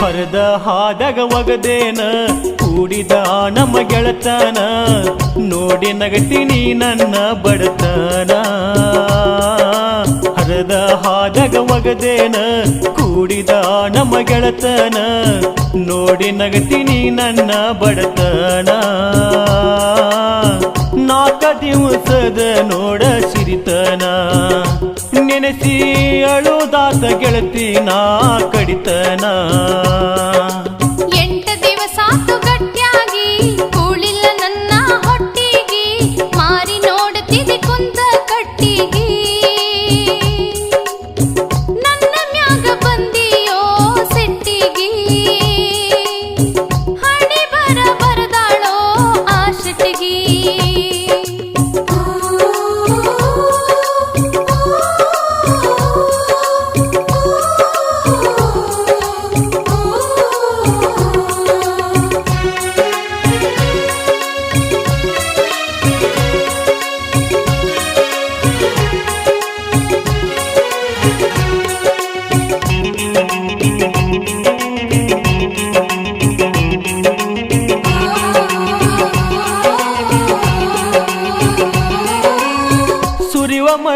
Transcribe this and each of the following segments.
ಹರದ ಹಾದಾಗ ಒಗದೇನ, ಕೂಡಿದ ನಮ್ಮ ಗೆಳತನ, ನೋಡಿ ನಗತೀನಿ ನನ್ನ ಬಡತನ. ಹರದ ಹಾದಾಗ ಒಗದೇನ, ಕೂಡಿದ ನಮ್ಮ ಗೆಳತನ, ನೋಡಿ ನಗತೀನಿ ನನ್ನ ಬಡತನ. ದಿವಸದ ನೋಡ ಸಿರಿತನ. ನೆನೆಸಿ ಅಳುದಾತ ಗೆಳತಿ ನಾ ಕಡಿತನ. ಎಂಟ ದಿವಸ ಗಟ್ಟಿಯಾಗಿ, ಕೂಳಿಲ್ಲ ನನ್ನ ಹೊಟ್ಟಿಗೆ. ಮಾರಿ ನೋಡುತ್ತಿದೆ ಕುಂದ ಕಟ್ಟಿಗೆ.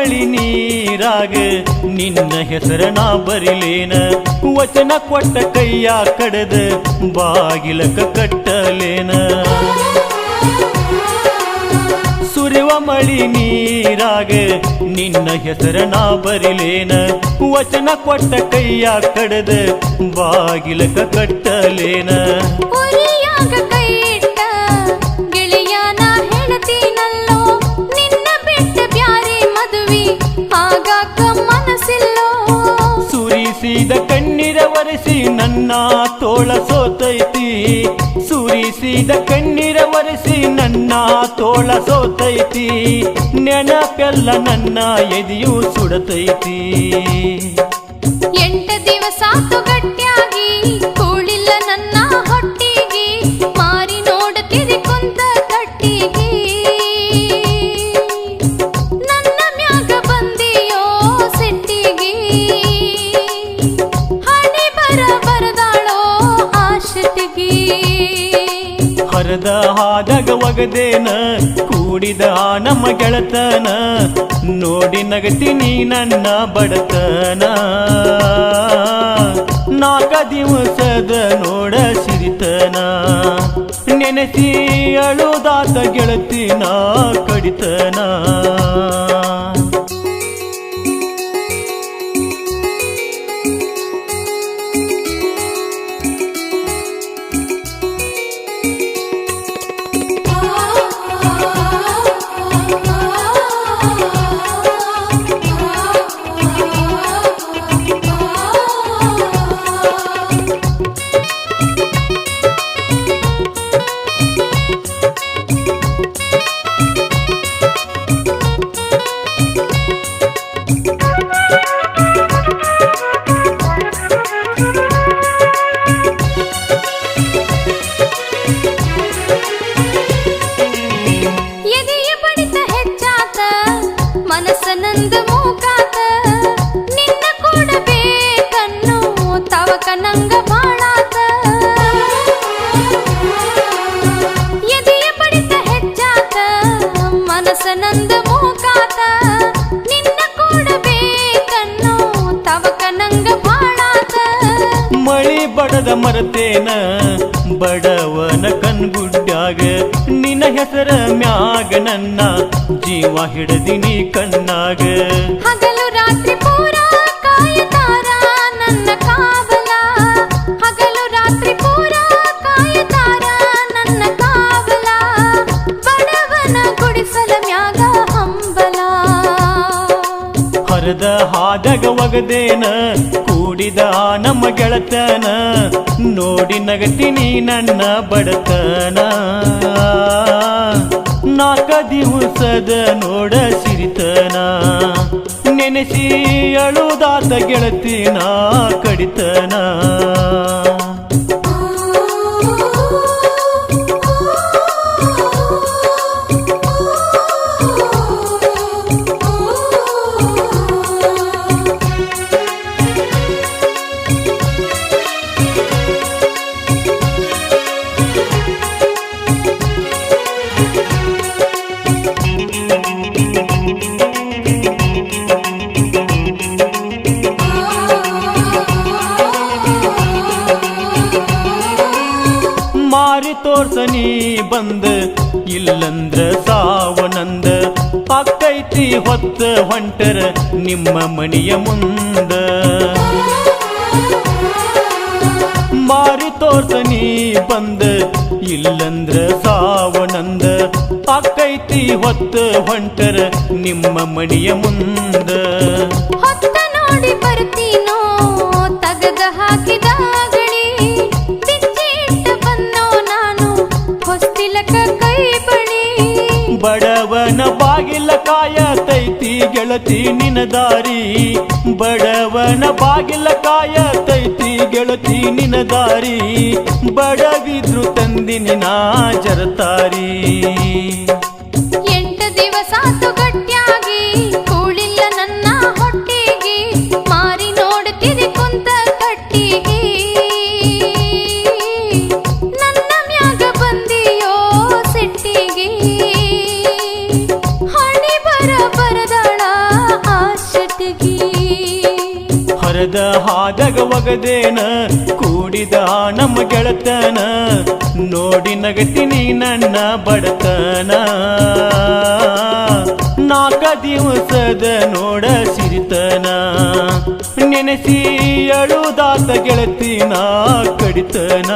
ಮಳಿ ನೀರಾಗ ನಿನ್ನ ಹೆಸರನ ಬರಿಲೇನ. ವಚನ ಕೊಟ್ಟ ಕೈಯ ಕಡದ ಬಾಗಿಲಕ ಕಟ್ಟಲೇನ. ಸುರಿವ ಮಳಿ ನೀರಾಗ ನಿನ್ನ ಹೆಸರನ ಬರಿಲೇನ. ವಚನ ಕೊಟ್ಟ ಕೈಯ ಕಡದ ಬಾಗಿಲಕ ಕಟ್ಟಲೇನ. ಒರೆಸಿ ನನ್ನ ತೋಳ ಸೋತೈತಿ. ಸುರಿಸಿದ ಕಣ್ಣೀರ ಒರೆಸಿ ನನ್ನ ತೋಳ ಸೋತೈತಿ. ನೆನಪೆಲ್ಲ ನನ್ನ ಎದೆಯು ಸುಡತೈತಿ. ಎಂಟ ದಿವಸಾತು ಹರದ ಹಾದಾಗ ಒಗದೇನ, ಕೂಡಿದ ನಮ್ಮ ಗೆಳತನ, ನೋಡಿ ನಗತೀನಿ ನನ್ನ ಬಡತನ. ನಾಲ್ಕ ದಿವಸದ ನೋಡ ಸಿರಿತನ, ನೆನೆಸಿ ಅಳುದಾತ ಗೆಳತಿನ ಕಡಿತನ. ಮನಸ್ಸ ನಂದ ಮೂಕಾತ ನಿನ್ನ ಕೊಡಬೇಕನ್ನು ತವಕ ನಂಗ ಬಾಳಾತ ಎದೆಯ ಬಡಿತ ಹೆಚ್ಚಾತ ಮನಸ್ಸ ನಂದ ಮೂಕಾತ ನಿನ್ನ ಕೊಡಬೇಕನ್ನು ತವಕ ನಂಗ ಬಾಳಾತ ಮಳಿ ಬಡದ ಮರತೇನ ಕಣ್ಗುಡ್ಡ್ಯಾಗ ನಿನ್ನ ಹೆಸರ ಮ್ಯಾಗ ನನ್ನ ಜೀವ ಹಿಡದಿನಿ ಕಣ್ಣಾಗ. ಹಗಲು ರಾತ್ರಿ ಪೂರ ಹರದ ಹಾದಗ ಒಗದೇನ, ಕೂಡಿದ ನಮ್ಮ ಗೆಳತನ, ನೋಡಿ ನಗತೀನಿ ನನ್ನ ಬಡತನ. ನಾಲ್ಕ ದಿವಸದ ನೋಡ ಸಿರಿತನ, ನೆನೆಸಿ ಅಳುದಾತ ಗೆಳತಿನ ಕಡಿತನ. ಮಾರಿ ತೋರ್ಸನಿ ಬಂದ ಇಲ್ಲಂದ್ರ ಸಾವನಂದ ಅಕ್ಕೈತಿ ಹೊತ್ತ ಹೊಂಟರ ನಿಮ್ಮ ಮಣಿಯ ಮುಂದ ಮಾರಿ ತೋರ್ಸನಿ ಬಂದ ಇಲ್ಲಂದ್ರ ಸಾವನಂದ ಅಕ್ಕೈತಿ ಹೊತ್ತ ಹೊಂಟರ ನಿಮ್ಮ ಮಣಿಯ ಮುಂದ ಹೊತ್ತ ನೋಡಿ ಬರ್ತೀನೋ ಗೆಳತಿ ನಿನ ದಾರಿ ಬಡವನ ಬಾಗಿಲ ಕಾಯತೈತಿ. ಗೆಳತಿ ನಿನ ದಾರಿ ಬಡವಿದ್ರು ತಂದಿನಿ ನಾ ಜರತಾರಿ. ಹರದ ಹಾದಗ ಒಗದೇನ, ಕೂಡಿದ ನಮ್ಮ ಗೆಳತನ, ನೋಡಿ ನಗತಿನಿ ನನ್ನ ಬಡತನ. ನಾಲ್ಕ ದಿವಸದ ನೋಡ ಸಿರಿತನ, ನೆನೆಸಿ ಅಳುದಾತ ಗೆಳತಿನ ಕಡಿತನ.